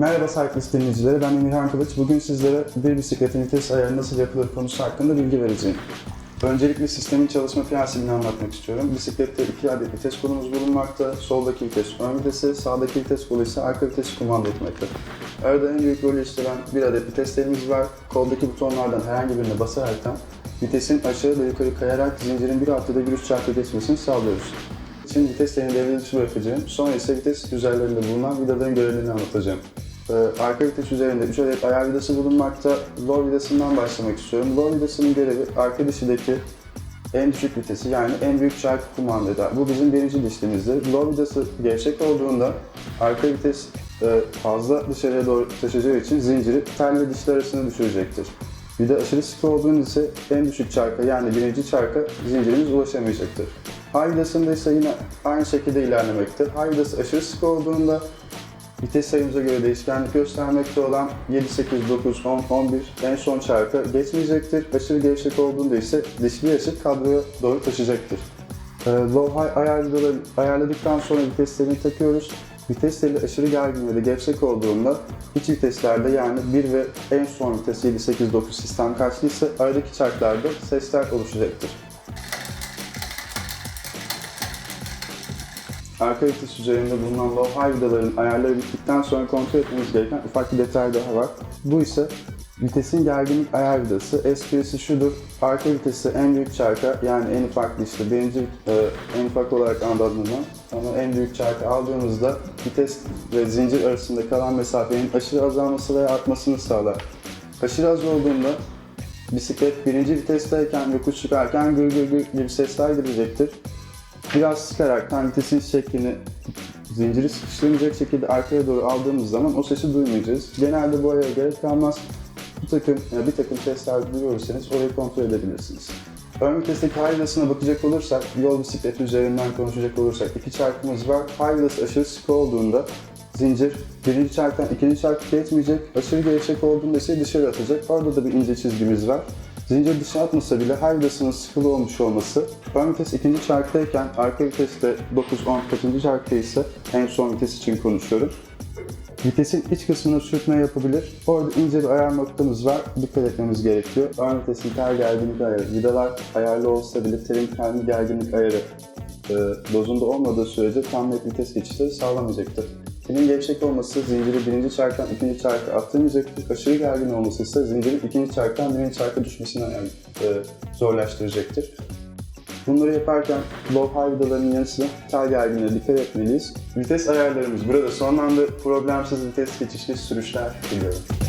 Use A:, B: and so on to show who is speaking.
A: Merhaba Cyclist dinleyicileri, ben Emirhan Kılıç. Bugün sizlere bir bisikletin vites ayarı nasıl yapılır konusu hakkında bilgi vereceğim. Öncelikle sistemin çalışma prensibini anlatmak istiyorum. Bisiklette iki adet vites kolumuz bulunmakta. Soldaki vites ön vitesi, sağdaki vites kolu ise arka vitesi kumanda etmekte. Arada en büyük rolü işleyen bir adet vites telimiz var. Koldaki butonlardan herhangi birine basaraktan vitesin aşağı ve yukarı kayarak zincirin bir haftada bir üst çarpı geçmesini sağlıyoruz. Şimdi vites telini devre dışı bırakacağım. Sonra ise vites üzerlerinde bulunan vidaların görevlerini anlatacağım. Ee, arka vites üzerinde 3 adet ayar vidası bulunmakta. Low vidasından başlamak istiyorum. Low vidasının görevi arka dişideki en düşük vitesi yani en büyük çarkı kumanda eder. Bu bizim birinci dişlimizdir. Low vidası gevşek olduğunda arka vites e, fazla dışarıya doğru taşıyacağı için zinciri tel ve dişler arasına düşürecektir. Bir de aşırı sıkı olduğunda ise en düşük çarka yani birinci çarka zincirimiz ulaşamayacaktır. High vidasında ise yine aynı şekilde ilerlemekte. High vidası aşırı sıkı olduğunda Vites sayımıza göre değişkenlik göstermekte olan 7, 8, 9, 10, 11 en son çarka geçmeyecektir. Aşırı gevşek olduğunda ise dişli açıp kadroya doğru taşıyacaktır. Ee, low high ayarladıktan sonra viteslerini takıyoruz. Vites teli aşırı gergin ve de gevşek olduğunda iç viteslerde yani 1 ve en son vites 7, 8, 9 sistem kaçlıysa aradaki çarklarda sesler oluşacaktır. Arka vites üzerinde bulunan low high vidaların ayarları bittikten sonra kontrol etmemiz gereken ufak bir detay daha var. Bu ise vitesin gerginlik ayar vidası. Esprisi şudur. Arka vitesi en büyük çarka yani en ufak işte birinci e, en ufak olarak adlandırılan ama en büyük çarkı aldığımızda vites ve zincir arasında kalan mesafenin aşırı azalması veya artmasını sağlar. Aşırı az olduğunda bisiklet birinci vitesteyken yokuş çıkarken gır gır gır gibi sesler gelecektir. Biraz sıkarak tam vitesin şeklini zinciri sıkıştırmayacak şekilde arkaya doğru aldığımız zaman o sesi duymayacağız. Genelde bu ayara gerek kalmaz. Bu takım, yani bir takım sesler duyuyorsanız orayı kontrol edebilirsiniz. Ön vitesteki high bakacak olursak, yol bisikleti üzerinden konuşacak olursak iki çarkımız var. High aşırı sıkı olduğunda zincir birinci çarktan ikinci çarkı geçmeyecek. Aşırı gevşek olduğunda ise dışarı atacak. Orada da bir ince çizgimiz var. Zincir dışa atmasa bile her vidasının sıkılı olmuş olması, ön vites ikinci çarktayken arka viteste 9-10 kaçıncı çarkta ise en son vites için konuşuyorum. Vitesin iç kısmına sürtme yapabilir. Orada ince bir ayar noktamız var. Dikkat etmemiz gerekiyor. Ön vitesin tel gerginlik ayarı. Vidalar ayarlı olsa bile telin kendi gerginlik ayarı e, dozunda olmadığı sürece tam net vites geçişleri sağlamayacaktır. Telin gevşek olması zinciri birinci çarktan ikinci çarka attırmayacaktır. Aşırı gergin olması ise zincirin ikinci çarktan birinci çarka düşmesini yani, e, zorlaştıracaktır. Bunları yaparken low high vidalarının yanı sıra tel gerginliğine dikkat etmeliyiz. Vites ayarlarımız burada sonlandı. Problemsiz vites geçişli sürüşler diliyorum.